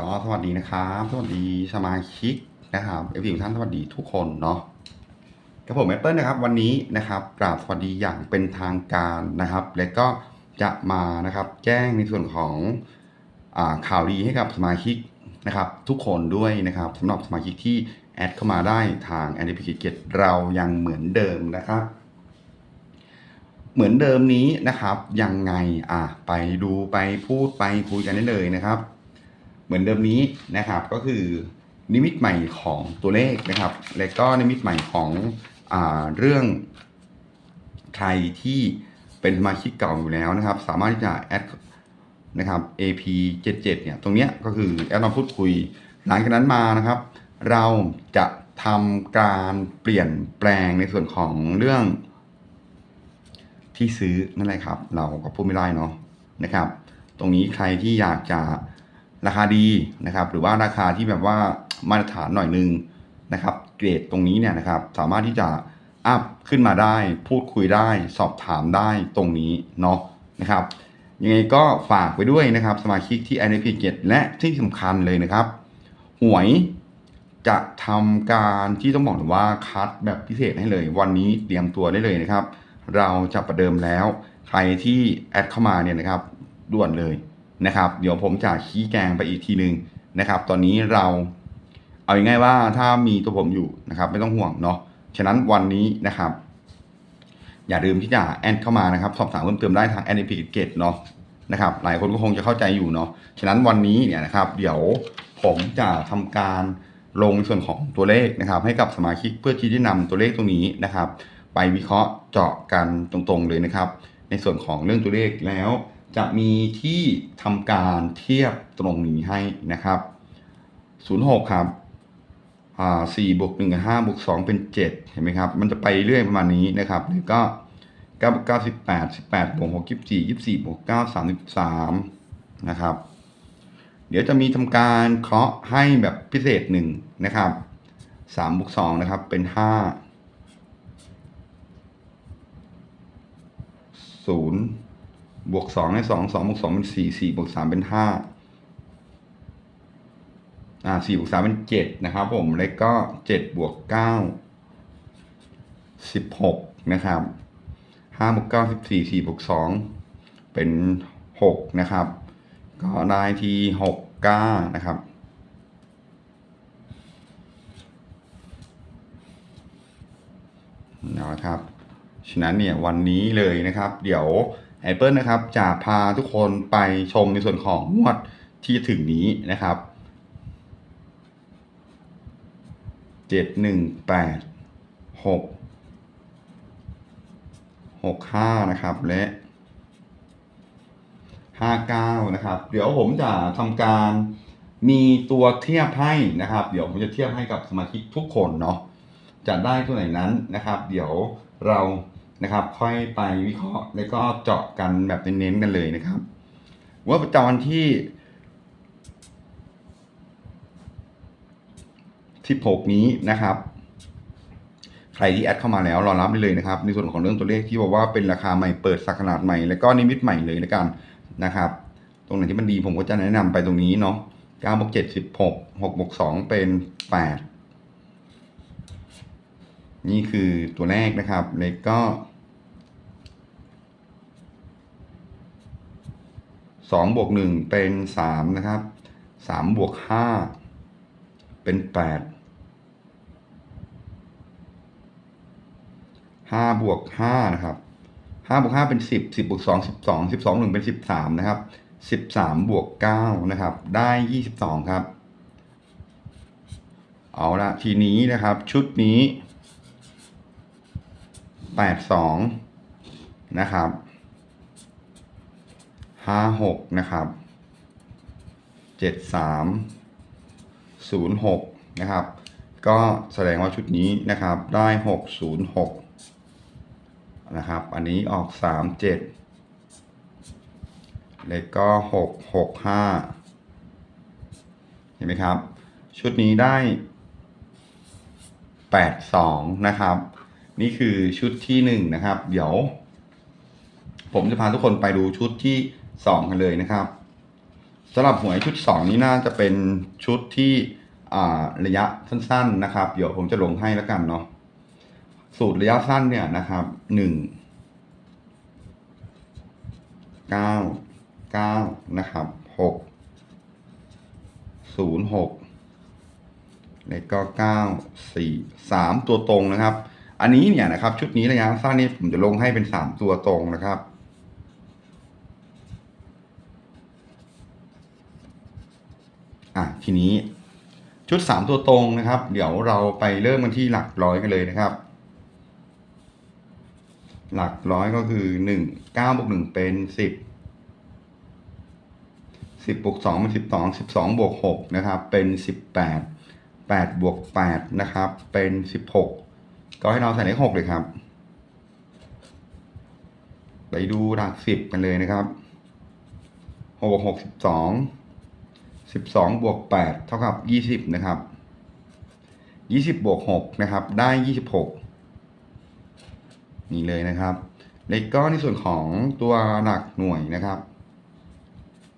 ก็สวัสดีนะครับสวัสดีสมาชิกนะครับเอฟซีทุกท่านสวัสดีทุกคนเนาะกับผมแอปเปิลนะครับวันนี้นะครับกราบสวัสดีอย่างเป็นทางการนะครับ และก็จะมานะครับแจ้งในส่วนของอข่าวดีให้กับสมาชิกนะครับ ทุกคนด้วยนะครับสำหรับสมาชิกที่แอดเข้ามาได้ทางแอนดี้พิเกตเรายังเหมือนเดิมนะครับ เหมือนเดิมนี้นะครับยังไงอะไปดูไปพูดไปคุยกันได้เลยนะครับ มือนเดิมนี้นะครับก็คือนิมิตใหม่ของตัวเลขนะครับ และก็นิมิตใหม่ของอเรื่องใครที่เป็นสมาชิกเก่าอยู่แล้วนะครับ สามารถที่จะแอดนะครับ AP 77 เนี่ยตรงเนี้ยก็คือแอดมาพูดคุย หลังจากนั้นมานะครับ เราจะทำการเปลี่ยนแปลงในส่วนของเรื่องที่ซื้อนั่นแหละครับ เราก็พูดไม่ได้เนาะนะครับ ตรงนี้ใครที่อยากจะ ราคาดีนะครับหรือว่าราคาที่แบบว่ามาตรฐานหน่อยนึงนะครับเกรดตรงนี้เนี่ยนะครับสามารถที่จะอัพขึ้นมาได้ พูดคุยได้สอบถามได้ตรงนี้เนาะนะครับยังไงก็ฝากไปด้วยนะครับสมาชิกที่ n p 7และที่สำคัญเลยนะครับ หวยจะทำการที่ต้องบอกว่าคัดแบบพิเศษให้เลย วันนี้เตรียมตัวได้เลยนะครับ เราจะประเดิมแล้ว ใครที่แอดเข้ามาเนี่ยนะครับด่วนเลย นะครับ เดี๋ยวผมจะชี้แจงไปอีกทีหนึ่งนะครับ ตอนนี้เราเอาง่ายๆว่าถ้ามีตัวผมอยู่นะครับ ไม่ต้องห่วงเนาะฉะนั้นวันนี้นะครับ อย่าลืมที่จะแอดเข้ามานะครับ สอบถามเพิ่มเติมได้ทางแอดพิเกตเนาะนะครับ หลายคนก็คงจะเข้าใจอยู่เนาะฉะนั้นวันนี้เนี่ยนะครับ เดี๋ยวผมจะทำการลงส่วนของตัวเลขนะครับ ให้กับสมาชิกเพื่อที่จะนำตัวเลขตรงนี้นะครับ ไปวิเคราะห์เจาะกันตรงๆเลยนะครับ ในส่วนของเรื่องตัวเลขแล้ว จะมีที่ทำการเทียบตรงนี้ให้นะครับ 06 ครับอ่า4บวก1กับ5บวก2เป็น7เห็นไหมครับ มันจะไปเรื่อยประมาณนี้นะครับแล้วก็9บวก9 18 18บวก6 24 24บวก9 33นะครับ เดี๋ยวจะมีทำการเคาะให้แบบพิเศษหนึ่งนะครับ3บวก2นะครับเป็น5ศูนย์ บวกสองในสองสองบวกสองเป็นสี่สี่บวกสามเป็นห้าอ่าสี่บวกสามเป็นเจ็ดนะครับผมแล้วก็เจ็ดบวกเก้าสิบหกนะครับห้าบวกเก้าสิบสี่สี่บวกสองเป็นหกนะครับ ก็ได้ที่หกเก้านะครับนะครับฉะนั้นเนี่ยวันนี้เลยนะครับ เดี๋ยว Apple นะครับจะพาทุกคนไปชมในส่วนของงวดที่จะถึงนี้นะครับเจ็ดหนึ่งแปดหกหกห้านะครับและห้าเก้านะครับ เดี๋ยวผมจะทำการมีตัวเทียบให้นะครับ เดี๋ยวผมจะเทียบให้กับสมาชิกทุกคนเนาะจะได้ตัวไหนนั้นนะครับ เดี๋ยวเรา นะครับ ค่อยไปวิเคราะห์แล้วก็เจาะกันแบบเน้นๆกันเลยนะครับ ว่าประจำวันที่ 16 นี้นะครับใครที่แอดเข้ามาแล้วรอรับได้เลยนะครับ ในส่วนของเรื่องตัวเลขที่บอกว่าเป็นราคาใหม่เปิดสักขนาดใหม่ แล้วก็นิมิตใหม่เลยแล้วกันนะครับ ตรงไหนที่มันดีผมก็จะแนะนำไปตรงนี้เนาะ9บวก7 16 6บวก2เป็น 8 นี่คือตัวแรกนะครับ แล้วก็ สองบวกหนึ่งเป็นสามนะครับสามบวกห้าเป็นแปดห้าบวกห้านะครับห้าบวกห้าเป็นสิบสิบบวกสองสิบสองสิบสองหนึ่งเป็นสิบสามนะครับสิบสามบวกเก้านะครับ ได้ยี่สิบสองครับ เอาละทีนี้นะครับ ชุดนี้แปดสองนะครับ ห้าหกนะครับเจ็ดสามศูนย์หกนะครับ ก็แสดงว่าชุดนี้นะครับได้หกศูนย์หกนะครับ อันนี้ออกสามเจ็ดแล้วก็หกหกห้าเห็นไหมครับ ชุดนี้ได้แปดสองนะครับ นี่คือชุดที่หนึ่งนะครับ เดี๋ยว ผมจะพาทุกคนไปดูชุดที่ สองกันเลยนะครับสำหรับหวยชุดสองนี้น่าจะเป็นชุดที่ระยะสั้น ๆนะครับ เดี๋ยวผมจะลงให้แล้วกันเนาะสูตรระยะสั้นเนี่ยนะครับหนึ่งเก้าเก้านะครับหกศูนย์หกแล้วก็เก้าสี่สามตัวตรงนะครับ อันนี้เนี่ยนะครับ ชุดนี้ระยะสั้นนี่ผมจะลงให้เป็นสามตัวตรงนะครับ อะทีนี้ชุดสามตัวตรงนะครับ เดี๋ยวเราไปเริ่มกันที่หลักร้อยกันเลยนะครับ หลักร้อยก็คือหนึ่งเก้าบวกหนึ่งเป็นสิบสิบบวกสองเป็นสิบสองสิบสองบวกหกนะครับ เป็นสิบแปดแปดบวกแปดนะครับ เป็นสิบหกก็ให้เราใส่เลขหกเลยครับ ไปดูหลักสิบกันเลยนะครับหกบวกหก สิบสองบวกแปดเท่ากับยี่สิบนะครับยี่สิบบวกหกนะครับ ได้ยี่สิบหกนี่เลยนะครับเลขก็ในส่วนของตัวหลักหน่วยนะครับ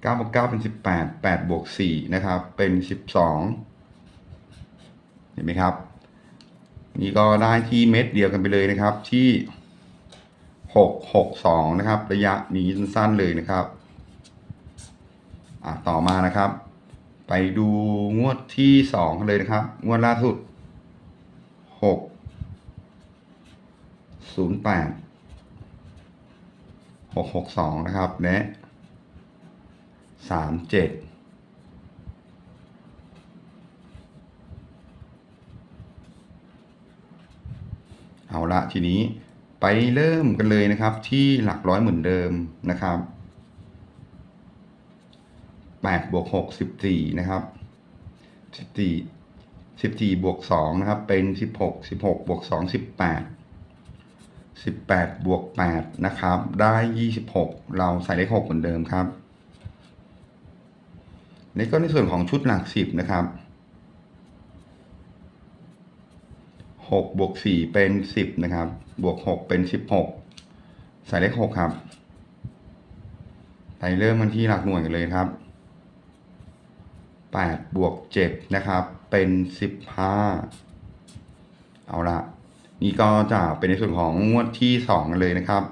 เก้าบวกเก้าเป็นสิบแปดแปดบวกสี่นะครับ เป็นสิบสองเห็นไหมครับ นี่ก็ได้ที่เม็ดเดียวกันไปเลยนะครับที่หกหกสองนะครับ ระยะนี้สั้นๆเลยนะครับ อะต่อมานะครับ ไปดูงวดที่สองเลยนะครับ งวดล่าสุดหกศูนย์แปดหกหกสองนะครับ และสามเจ็ดเอาละทีนี้ไปเริ่มกันเลยนะครับที่หลักร้อยเหมือนเดิมนะครับ แปดบวกหกสิบสี่นะครับสิบสี่สิบสี่บวกสองนะครับ เป็นสิบหกสิบหกบวกสองสิบแปดสิบแปดบวกแปดนะครับ ได้ยี่สิบหกเราใส่เลขหกเหมือนเดิมครับ นี่ก็ในส่วนของชุดหลักสิบนะครับหกบวกสี่เป็นสิบนะครับ บวกหกเป็นสิบหกใส่เลขหกครับ ไปเริ่มกันที่หลักหน่วยกันเลยครับ แปดบวกเจ็ดนะครับ เป็นสิบห้าเอาละนี่ก็จะเป็นในส่วนของงวดที่สองกันเลยนะครับ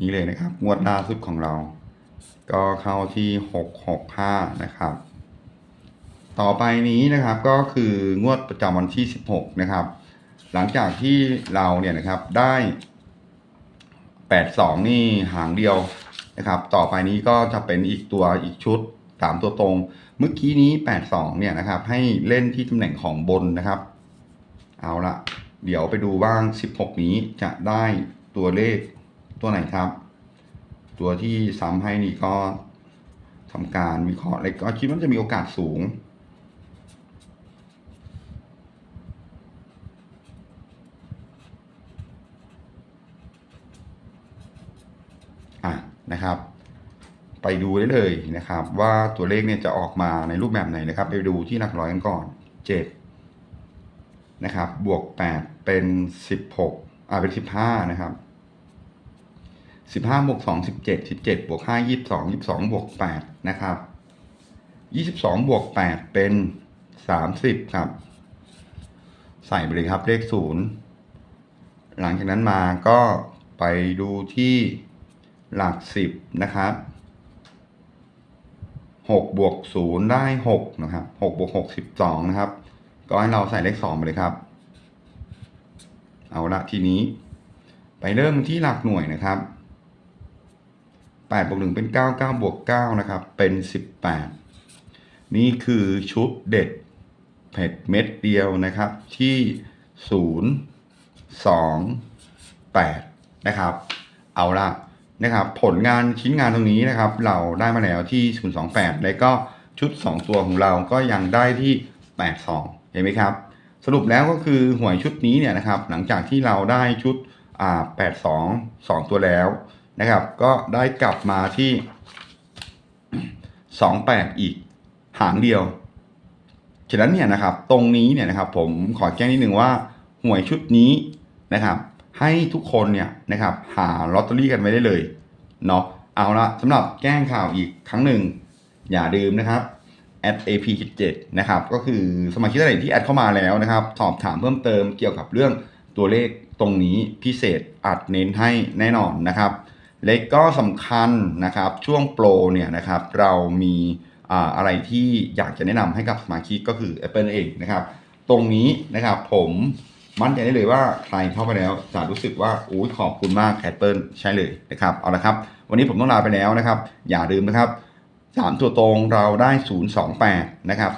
นี่เลยนะครับ งวดล่าสุดของเรา ก็เข้าที่หกหกห้านะครับ ต่อไปนี้นะครับก็คืองวดประจำวันที่สิบหกนะครับ หลังจากที่เราเนี่ยนะครับได้แปดสองนี่หางเดียว นะครับ ต่อไปนี้ก็จะเป็นอีกตัวอีกชุดสามตัวตรง เมื่อกี้นี้แปดสองเนี่ยนะครับ ให้เล่นที่ตำแหน่งของบนนะครับ เอาละเดี๋ยวไปดูบ้างสิบหกนี้จะได้ตัวเลขตัวไหนครับ ตัวที่ซ้ำให้นี่ก็ทำการวิเคราะห์แล้วก็คิดว่าจะมีโอกาสสูงอะ นะครับ ไปดูได้เลยนะครับ ว่าตัวเลขเนี่ยจะออกมาในรูปแบบไหนนะครับ ไปดูที่หลักร้อยกันก่อนเจ็ดนะครับ บวกแปดเป็นสิบหกอ่าเป็นสิบห้านะครับสิบห้าบวกสองสิบเจ็ดสิบเจ็ดบวกห้ายี่สิบสองยี่สิบสองบวกแปดนะครับยี่สิบสองบวกแปดเป็นสามสิบครับ ใส่ไปเลยครับเลขศูนย์หลังจากนั้นมาก็ไปดูที่ หลักสิบนะครับหกบวกศูนย์ได้หกนะครับหกบวกหกสิบสองนะครับ ก็ให้เราใส่เลขสองไปเลยครับ เอาละทีนี้ ไปเริ่มที่หลักหน่วยนะครับแปดบวกหนึ่งเป็นเก้าเก้าบวกเก้านะครับ เป็นสิบแปดนี่คือชุดเด็ดเผ็ดเม็ดเดียวนะครับ ที่ศูนย์สองแปดนะครับ เอาละ นะครับผลงานชิ้นงานตรงนี้นะครับ เราได้มาแล้วที่ 028 แล้วก็ชุด 2 ตัวของเราก็ยังได้ที่ 82 เห็นไหมครับ สรุปแล้วก็คือหวยชุดนี้เนี่ยนะครับ หลังจากที่เราได้ชุดอ่า82 2 ตัวแล้วนะครับ ก็ได้กลับมาที่ 28 อีกหางเดียวฉะนั้นเนี่ยนะครับตรงนี้เนี่ยนะครับผมขอแจ้งนิดนึงว่าหวยชุดนี้นะครับ ให้ทุกคนเนี่ยนะครับหาลอตเตอรี่กันไว้ได้เลยเนาะเอาละสำหรับแจ้งข่าวอีกครั้งหนึ่ง อย่าลืมนะครับ at ap 7นะครับ ก็คือสมาชิกท่านไหนที่แอดเข้ามาแล้วนะครับ สอบถามเพิ่มเติมเกี่ยวกับเรื่องตัวเลขตรงนี้พิเศษอัดเน้นให้แน่นอนนะครับเล็กก็สำคัญนะครับช่วงโปรเนี่ยนะครับเรามีอ่าอะไรที่อยากจะแนะนำให้กับสมาชิกก็คือ Apple เองนะครับ ตรงนี้นะครับผม มั่นใจได้เลยว่าใครเข้าไปแล้วจะรู้สึกว่าอุ้ขอบคุณมาก Apple ใช่เลยนะครับเอาละครับ วันนี้ผมต้องลาไปแล้วนะครับ อย่าลืมนะครับ 3 ตัวตรงเราได้ 028 นะครับ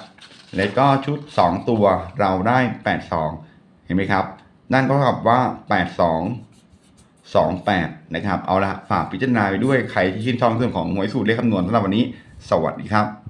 แล้วก็ชุด 2 ตัวเราได้ 82 เห็นไหมครับ นั่นก็เท่ากับว่า 82 28 นะครับ เอาละฝากพิจารณาไปด้วยใครที่ชื่นชอบเรื่องของหวยสูตรเลขคำนวณสำหรับวันนี้ สวัสดีครับ